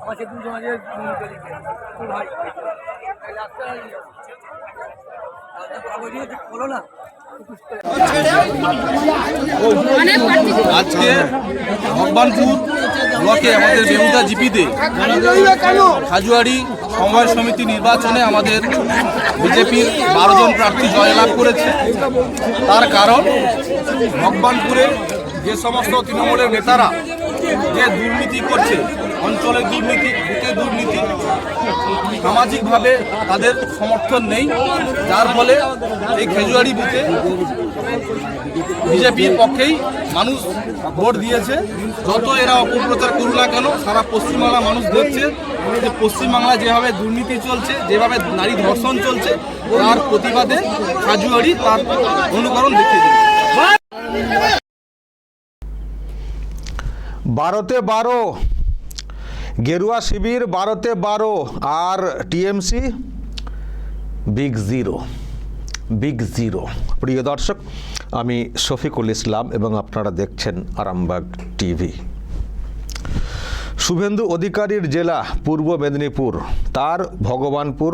আমার সে দুজন আছে ভাই। বলো না। আজকে ভগবানপুর ব্লকে আমাদের বেহুদা জিপিতে হাজুয়ারি সমবায় সমিতি নির্বাচনে আমাদের বিজেপির বারো জন প্রার্থী জয়লাভ করেছে। তার কারণ ভগবানপুরে যে সমস্ত তৃণমূলের নেতারা যে দুর্নীতি করছে অঞ্চলের দুর্নীতি, বুথের দুর্নীতি। সামাজিকভাবে তাদের সমর্থন নেই। যার ফলে এই খেজুয়ারি বুথে বিজেপির পক্ষেই মানুষ ভোট দিয়েছে। যত এরা অপপ্রচার করুক না কেন, সারা পশ্চিমবাংলা মানুষ দেখছে যে পশ্চিমবাংলায় যেভাবে দুর্নীতি চলছে, যেভাবে নারী ধর্ষণ চলছে, তার প্রতিবাদে সাজুয়ারি তার অনুকরণ দেখিয়ে বারোতে বারো গেরুয়া শিবির বারোতে বারো আর TMC big zero. Big zero. প্রিয় দর্শক, আমি শফিকুল ইসলাম এবং আপনারা দেখছেন আরামবাগ টিভি। শুভেন্দু অধিকারীর জেলা পূর্ব মেদিনীপুর, তার ভগবানপুর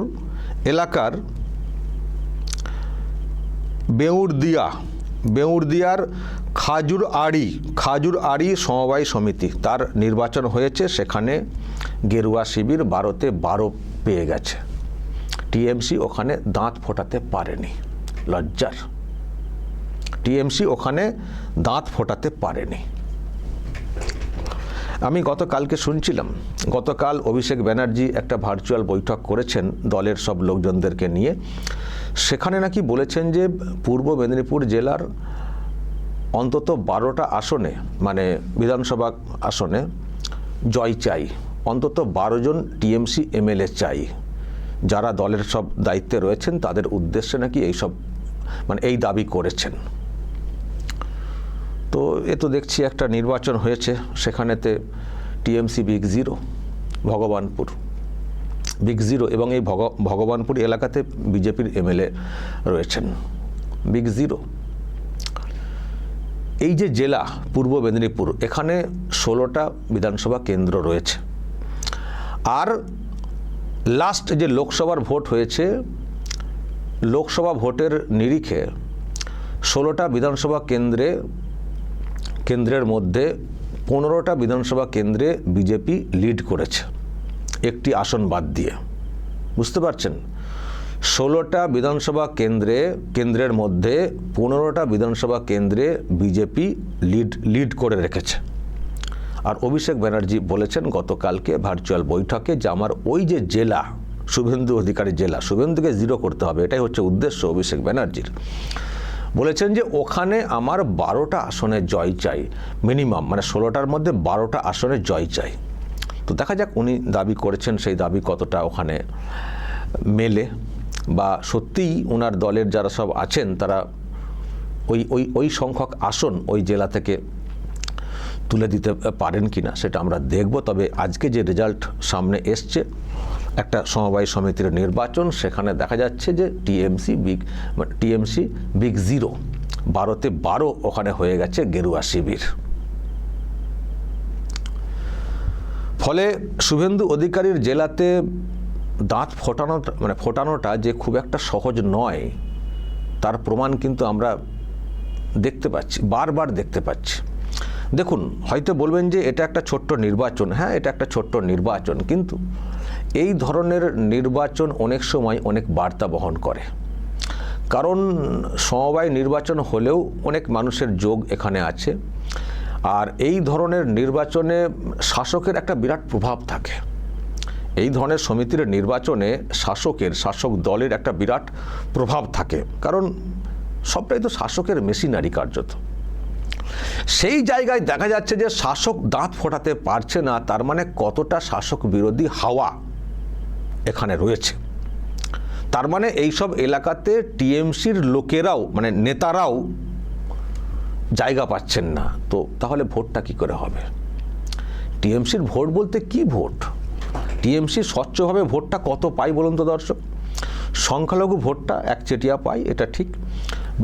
এলাকার বেউরদিয়া বেউরদিয়ার খাজুর আড়ি খাজুর আড়ি সমবায় সমিতি, তার নির্বাচন হয়েছে, সেখানে গেরুয়া শিবির বারোতে বারো পেয়ে গেছে। টিএমসি ওখানে দাঁত ফোটাতে পারেনি, লজ্জার। টিএমসি ওখানে দাঁত ফোটাতে পারেনি। আমি গতকালকে শুনছিলাম, গতকাল অভিষেক ব্যানার্জি একটা ভার্চুয়াল বৈঠক করেছেন দলের সব লোকজনদেরকে নিয়ে। সেখানে নাকি বলেছেন যে পূর্ব মেদিনীপুর জেলার অন্তত বারোটা আসনে মানে বিধানসভা আসনে জয় চাই। অন্তত বারো জন টিএমসি এমএলএ চাই। যারা দলের সব দায়িত্বে রয়েছেন, তাদের উদ্দেশ্যে নাকি এইসব মানে এই দাবি করেছেন। তো এ তো দেখছি একটা নির্বাচন হয়েছে, সেখানেতে TMC big zero, Bhagabanpur. Big zero এবং এই ভগ, ভগবানপুর এলাকাতে বিজেপির এমএলএ রয়েছেন। Big zero. এই যে জেলা পূর্ব মেদিনীপুর, এখানে ষোলোটা বিধানসভা কেন্দ্র রয়েছে। আর লাস্ট যে লোকসভার ভোট হয়েছে, লোকসভা ভোটের নিরিখে ষোলোটা বিধানসভা কেন্দ্রে, কেন্দ্রের মধ্যে পনেরোটা বিধানসভা কেন্দ্রে বিজেপি লিড করেছে। একটি আসন বাদ দিয়ে। বুঝতে পারছেন? ষোলোটা বিধানসভা কেন্দ্রে, কেন্দ্রের মধ্যে পনেরোটা বিধানসভা কেন্দ্রে বিজেপি লিড লিড করে রেখেছে। আর অভিষেক ব্যানার্জি বলেছেন, গতকালকে ভার্চুয়াল বৈঠকে যে আমার ওই যে জেলা, শুভেন্দু অধিকারী জেলা, শুভেন্দুকে জিরো করতে হবে, এটাই হচ্ছে উদ্দেশ্য অভিষেক ব্যানার্জির। বলেছেন যে ওখানে আমার বারোটা আসনে জয় চাই, মিনিমাম মানে ষোলোটার মধ্যে বারোটা আসনে জয় চাই। তো দেখা যাক উনি দাবি করেছেন, সেই দাবি কতটা ওখানে মেলে। বা সত্যিই ওনার দলের যারা সব আছেন, তারা ওই ওই ওই সংখ্যক আসন ওই জেলা থেকে তুলে দিতে পারেন কি না সেটা আমরা দেখব। তবে আজকে যে রেজাল্ট সামনে এসছে, একটা সমবায় সমিতির নির্বাচন, সেখানে দেখা যাচ্ছে যে TMC big TMC big zero, বারোতে বারো ওখানে হয়ে গেছে গেরুয়া শিবির। ফলে শুভেন্দু অধিকারীর জেলাতে দাঁত ফোটানোটা মানে ফোটানোটা যে খুব একটা সহজ নয়, তার প্রমাণ কিন্তু আমরা দেখতে পাচ্ছি, বারবার দেখতে পাচ্ছি। দেখুন, হয়তো বলবেন যে এটা একটা ছোট্ট নির্বাচন। হ্যাঁ এটা একটা ছোট্ট নির্বাচন, কিন্তু এই ধরনের নির্বাচন অনেক সময় অনেক বার্তা বহন করে। কারণ সমবায় নির্বাচন হলেও অনেক মানুষের যোগ এখানে আছে। আর এই ধরনের নির্বাচনে শাসকের একটা বিরাট প্রভাব থাকে। এই ধরনের সমিতির নির্বাচনে শাসকের, শাসক দলের একটা বিরাট প্রভাব থাকে। কারণ সবটাই তো শাসকের মেশিনারি কার্যত। সেই জায়গায় দেখা যাচ্ছে যে শাসক দাঁত ফোটাতে পারছে না, তার মানে কতটা শাসক বিরোধী হাওয়া এখানে রয়েছে। তার মানে এইসব এলাকাতে টিএমসির লোকেরাও মানে নেতারাও জায়গা পাচ্ছেন না। তো তাহলে ভোটটা কি করে হবে? টিএমসির ভোট বলতে কি ভোট? টিএমসি স্বচ্ছভাবে ভোটটা কত পাই বলুন তো দর্শক? সংখ্যালঘু ভোটটা একচেটিয়া পাই এটা ঠিক।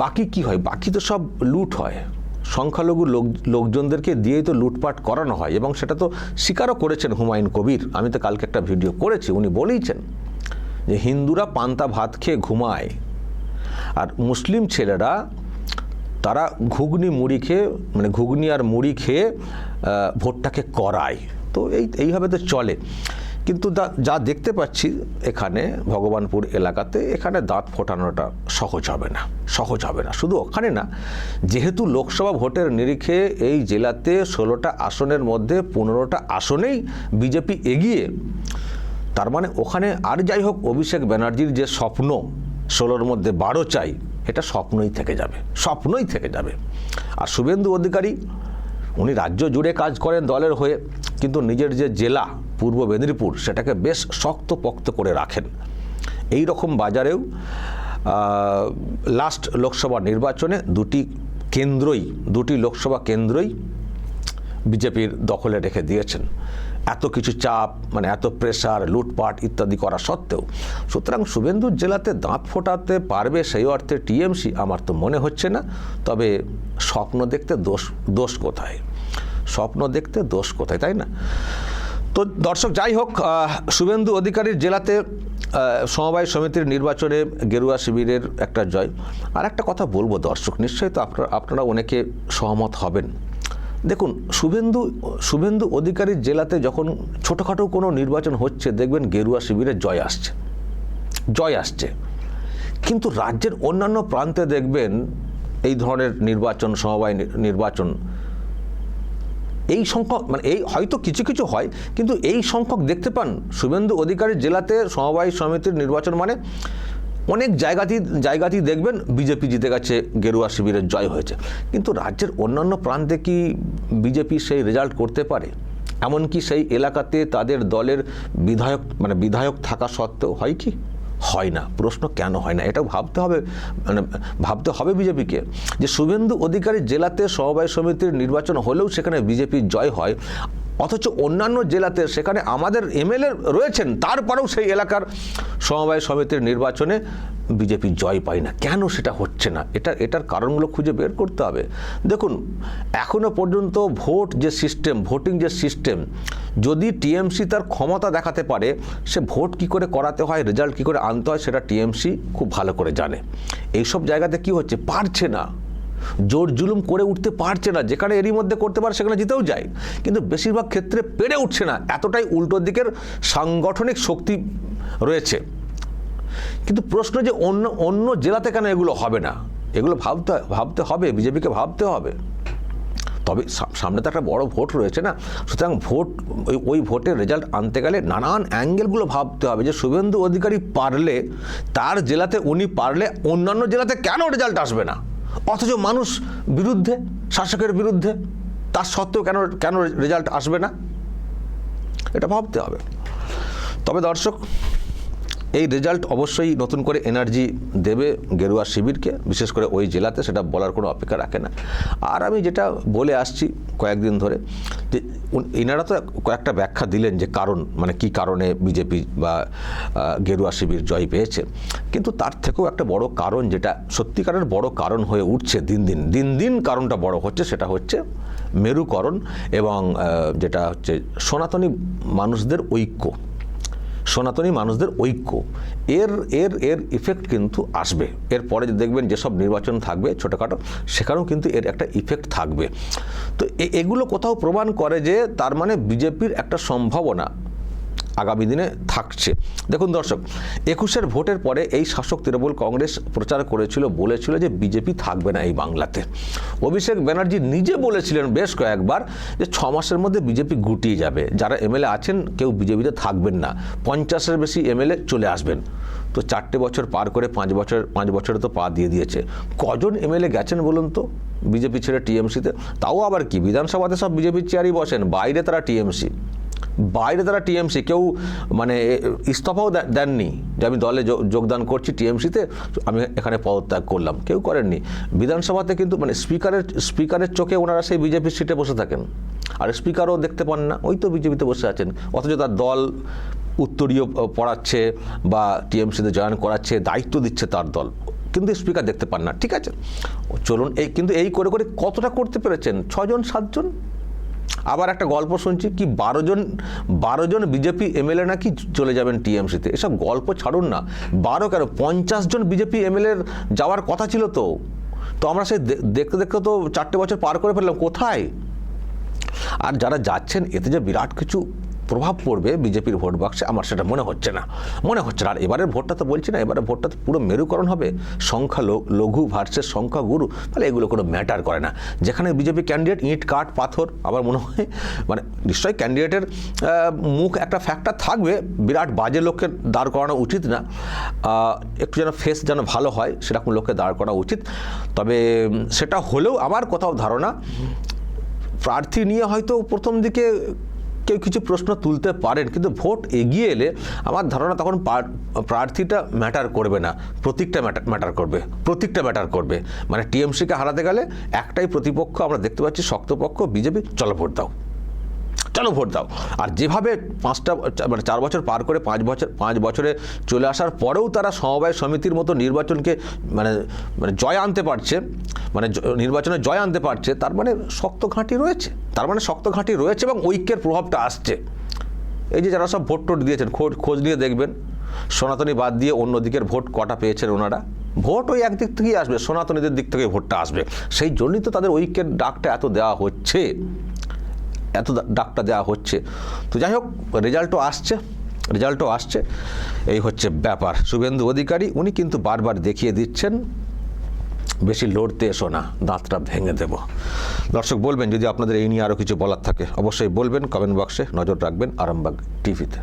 বাকি কি হয়? বাকি তো সব লুট হয়। সংখ্যালঘু লোক, লোকজনদেরকে দিয়েই তো লুটপাট করানো হয় এবং সেটা তো স্বীকারও করেছেন হুমায়ুন কবির। আমি তো কালকে একটা ভিডিও করেছি, উনি বলেইছেন যে হিন্দুরা পান্তা ভাত খেয়ে ঘুমায় আর মুসলিম ছেলেরা তারা ঘুগনি মুড়ি খেয়ে মানে ঘুগনি আর মুড়ি খেয়ে ভোটটাকে করায়। তো এই, এইভাবে তো চলে। কিন্তু যা দেখতে পাচ্ছি এখানে ভগবানপুর এলাকাতে এখানে দাঁত ফোটানোটা সহজ হবে না, সহজ হবে না। শুধু ওখানে না, যেহেতু লোকসভা ভোটের নিরিখে এই জেলাতে ষোলোটা আসনের মধ্যে পনেরোটা আসনেই বিজেপি এগিয়ে, তার মানে ওখানে আর যাই হোক অভিষেক ব্যানার্জির যে স্বপ্ন, ষোলোর মধ্যে বারো চাই, এটা স্বপ্নই থেকে যাবে, স্বপ্নই থেকে যাবে। আর শুভেন্দু অধিকারী, উনি রাজ্য জুড়ে কাজ করেন দলের হয়ে কিন্তু নিজের যে জেলা পূর্ব মেদিনীপুর সেটাকে বেশ শক্তপোক্ত করে রাখেন। এই রকম বাজারেও লাস্ট লোকসভা নির্বাচনে দুটি কেন্দ্রই, দুটি লোকসভা কেন্দ্রই বিজেপির দখলে রেখে দিয়েছেন। এত কিছু চাপ মানে এত প্রেসার লুটপাট ইত্যাদি করা সত্ত্বেও। সুতরাং শুভেন্দু জেলাতে দাঁত ফোটাতে পারবে সেই অর্থে টিএমসি আমার তো মনে হচ্ছে না, তবে স্বপ্ন দেখতে দোষ দোষ কোথায়? স্বপ্ন দেখতে দোষ কোথায়, তাই না? তো দর্শক, যাই হোক শুভেন্দু অধিকারীর জেলাতে সমবায় সমিতির নির্বাচনে গেরুয়া শিবিরের একটা জয়। আর একটা কথা বলব দর্শক, নিশ্চয়ই তো আপনারা আপনারা অনেকে সহমত হবেন। দেখুন, শুভেন্দু শুভেন্দু অধিকারীর জেলাতে যখন ছোটোখাটো কোনো নির্বাচন হচ্ছে, দেখবেন গেরুয়া শিবিরে জয় আসছে। জয় আসছে। কিন্তু রাজ্যের অন্যান্য প্রান্তে দেখবেন এই ধরনের নির্বাচন, সমবায় নির্বাচন এই সংখ্যক মানে এই হয়তো কিছু কিছু হয়, কিন্তু এই সংখ্যক দেখতে পান শুভেন্দু অধিকারী জেলাতে সমবায় সমিতির নির্বাচন মানে অনেক জায়গাতেই জায়গাতেই দেখবেন বিজেপি জিতে গেছে, গেরুয়া শিবিরের জয় হয়েছে। কিন্তু রাজ্যের অন্যান্য প্রান্তে কি বিজেপি সেই রেজাল্ট করতে পারে? এমনকি সেই এলাকাতে তাদের দলের বিধায়ক মানে বিধায়ক থাকা সত্ত্বেও হয় কি? হয় না, প্রশ্ন কেন হয় না? এটাও ভাবতে হবে মানে ভাবতে হবে বিজেপিকে যে শুভেন্দু অধিকারী জেলাতে সমবায় সমিতির নির্বাচন হলেও সেখানে বিজেপির জয় হয়, অথচ অন্যান্য জেলাতে সেখানে আমাদের এমএলএ রয়েছেন, তারপরেও সেই এলাকার সমবায় সমিতির নির্বাচনে বিজেপি জয় পায় না। কেন সেটা হচ্ছে না? এটা, এটার কারণগুলো খুঁজে বের করতে হবে। দেখুন, এখনও পর্যন্ত ভোট যে সিস্টেম ভোটিং যে সিস্টেম যদি টিএমসি তার ক্ষমতা দেখাতে পারে, সে ভোট কি করে করাতে হয়, রেজাল্ট কি করে আনতে হয়, সেটা টিএমসি খুব ভালো করে জানে। এইসব জায়গাতে কি হচ্ছে, পারছে না। জোর জুলুম করে উঠতে পারছে না, যেখানে এরই মধ্যে করতে পারে, সেখানে জিতেও যায়। কিন্তু বেশিরভাগ ক্ষেত্রে পেরে উঠছে না, এতটাই উল্টো দিকের সাংগঠনিক শক্তি রয়েছে। কিন্তু প্রশ্ন যে অন্য অন্য জেলাতে কেন এগুলো হবে না? এগুলো ভাবতে ভাবতে হবে, বিজেপিকে ভাবতে হবে। তবে সামনে তো একটা বড় ভোট রয়েছে না? সুতরাং ভোট, ওই ওই ভোটের রেজাল্ট আনতে গেলে নানান অ্যাঙ্গেলগুলো ভাবতে হবে যে শুভেন্দু অধিকারী পারলে, তার জেলাতে উনি পারলে অন্যান্য জেলাতে কেন রেজাল্ট আসবে না? অথচ মানুষ বিরুদ্ধে, শাসকের বিরুদ্ধে, তার সত্ত্বেও কেন কেন রেজাল্ট আসবে না? এটা ভাবতে হবে। তবে দর্শক এই রেজাল্ট অবশ্যই নতুন করে এনার্জি দেবে গেরুয়া শিবিরকে, বিশেষ করে ওই জেলাতে, সেটা বলার কোনো অপেক্ষা রাখে না। আর আমি যেটা বলে আসছি কয়েকদিন ধরে, যে এনারা তো কয়েকটা ব্যাখ্যা দিলেন যে কারণ মানে কি কারণে বিজেপি বা গেরুয়া শিবির জয় পেয়েছে। কিন্তু তার থেকেও একটা বড় কারণ যেটা সত্যিকারের বড় কারণ হয়ে উঠছে দিন দিন দিন দিন কারণটা বড় হচ্ছে, সেটা হচ্ছে মেরুকরণ এবং যেটা হচ্ছে সনাতনী মানুষদের ঐক্য। সনাতনী মানুষদের ঐক্য। এর এর এর ইফেক্ট কিন্তু আসবে। এরপরে যে দেখবেন যেসব নির্বাচন থাকবে ছোটোখাটো, সেখানেও কিন্তু এর একটা ইফেক্ট থাকবে। তো এগুলো কোথাও প্রমাণ করে যে তার মানে বিজেপির একটা সম্ভাবনা আগামী দিনে থাকছে। দেখুন দর্শক, একুশের ভোটের পরে এই শাসক তৃণমূল কংগ্রেস প্রচার করেছিল, বলেছিল যে বিজেপি থাকবে না এই বাংলাতে। অভিষেক ব্যানার্জি নিজে বলেছিলেন বেশ কয়েকবার যে ছ মাসের মধ্যে বিজেপি গুটিয়ে যাবে। যারা এমএলএ আছেন, কেউ বিজেপিতে থাকবেন না। পঞ্চাশের বেশি এমএলএ চলে আসবেন। তো চারটে বছর পার করে পাঁচ বছর, পাঁচ বছরে তো পা দিয়ে দিয়েছে। কজন এমএলএ গেছেন বলুন তো? বিজেপি ছেড়ে টিএমসিতে? তাও আবার কি? বিধানসভাতে সব বিজেপির চেয়ারই বসেন, বাইরে তারা টিএমসি। বাইরে তারা টিএমসি, কেউ মানে ইস্তফাও দেননি যে আমি দলে যোগ- যোগদান করছি টিএমসিতে, আমি এখানে পদত্যাগ করলাম। কেউ করেননি। বিধানসভাতে কিন্তু মানে স্পিকারের স্পিকারের চোখে ওনারা সেই বিজেপির সিটে বসে থাকেন। আর স্পিকারও দেখতে পান না, ওই তো বিজেপিতে বসে আছেন। অথচ তার দল উত্তরীয় পড়াচ্ছে বা টিএমসিতে জয়েন করাচ্ছে, দায়িত্ব দিচ্ছে তার দল। কিন্তু স্পিকার দেখতে পান না। ঠিক আছে? চলুন, এই কিন্তু এই করে করে কতটা করতে পেরেছেন? ছজন সাতজন? আবার একটা গল্প শুনছি কি বারোজন বারোজন বারো জন বিজেপি এমএলএ নাকি চলে যাবেন টিএমসিতে এসব গল্প ছাড়ুন না। বারো কেন? পঞ্চাশ জন বিজেপি এমএলএ যাওয়ার কথা ছিল তো। তো আমরা সে দেখতে দেখতে তো চারটে বছর পার করে ফেললাম। কোথায়? আর যারা যাচ্ছেন, এতে যে বিরাট কিছু প্রভাব পড়বে বিজেপির ভোট বাক্সে আমার সেটা মনে হচ্ছে না। মনে হচ্ছে না। আর এবারের ভোটটা তো বলছি না, এবারের ভোটটা তো পুরো মেরুকরণ হবে। সংখ্যা লঘু ভার্সেস সংখ্যা গুরু, তাহলে এগুলো কোনো ম্যাটার করে না। যেখানে বিজেপি ক্যান্ডিডেট ইট, কাঠ, পাথর, আমার মনে হয় মানে নিশ্চয়ই ক্যান্ডিডেটের মুখ একটা ফ্যাক্টর থাকবে, বিরাট বাজে লোককে দাঁড় করানো উচিত না। একটু যেন ফেস যেন ভালো হয়, সেরকম লোককে দাঁড় করা উচিত। তবে সেটা হলেও আমার কোথাও ধারণা, প্রার্থী নিয়ে হয়তো প্রথম দিকে কেউ কিছু প্রশ্ন তুলতে পারেন, কিন্তু ভোট এগিয়ে এলে আমার ধারণা তখন প্রার্থীটা ম্যাটার করবে না। প্রতীকটা ম্যাটার করবে। প্রতীকটা ম্যাটার করবে। মানে টিএমসিকে হারাতে গেলে একটাই প্রতিপক্ষ আমরা দেখতে পাচ্ছি, শক্তপক্ষ, বিজেপি, চলো ভোট দাও। চলো ভোট দাও। আর যেভাবে পাঁচটা মানে চার বছর পার করে পাঁচ বছর, পাঁচ বছরে চলে আসার পরেও তারা সমবায় সমিতির মতো নির্বাচনকে মানে মানে জয় আনতে পারছে মানে নির্বাচনে জয় আনতে পারছে, তার মানে শক্ত ঘাঁটি রয়েছে। তার মানে শক্ত ঘাঁটি রয়েছে এবং ঐক্যের প্রভাবটা আসছে। এই যে যারা সব ভোট টোট দিয়েছেন, খোঁজ খোঁজ নিয়ে দেখবেন, সনাতনী বাদ দিয়ে অন্য দিকের ভোট কটা পেয়েছেন ওনারা? ভোট ওই একদিক থেকেই আসবে, সনাতনীদের দিক থেকে ভোটটা আসবে। সেই জন্যই তো তাদের ঐক্যের ডাকটা এত দেওয়া হচ্ছে। এত ডাকটা দেওয়া হচ্ছে। তো যাই হোক, রেজাল্টও আসছে রেজাল্টও আসছে। এই হচ্ছে ব্যাপার। শুভেন্দু অধিকারী, উনি কিন্তু বারবার দেখিয়ে দিচ্ছেন, বেশি লড়তে এসো না, দাঁতটা ভেঙে দেব। দর্শক, বলবেন, যদি আপনাদের এই নিয়ে আরও কিছু বলার থাকে, অবশ্যই বলবেন কমেন্ট বক্সে নজর রাখবেন, আরামবাগ টিভিতে।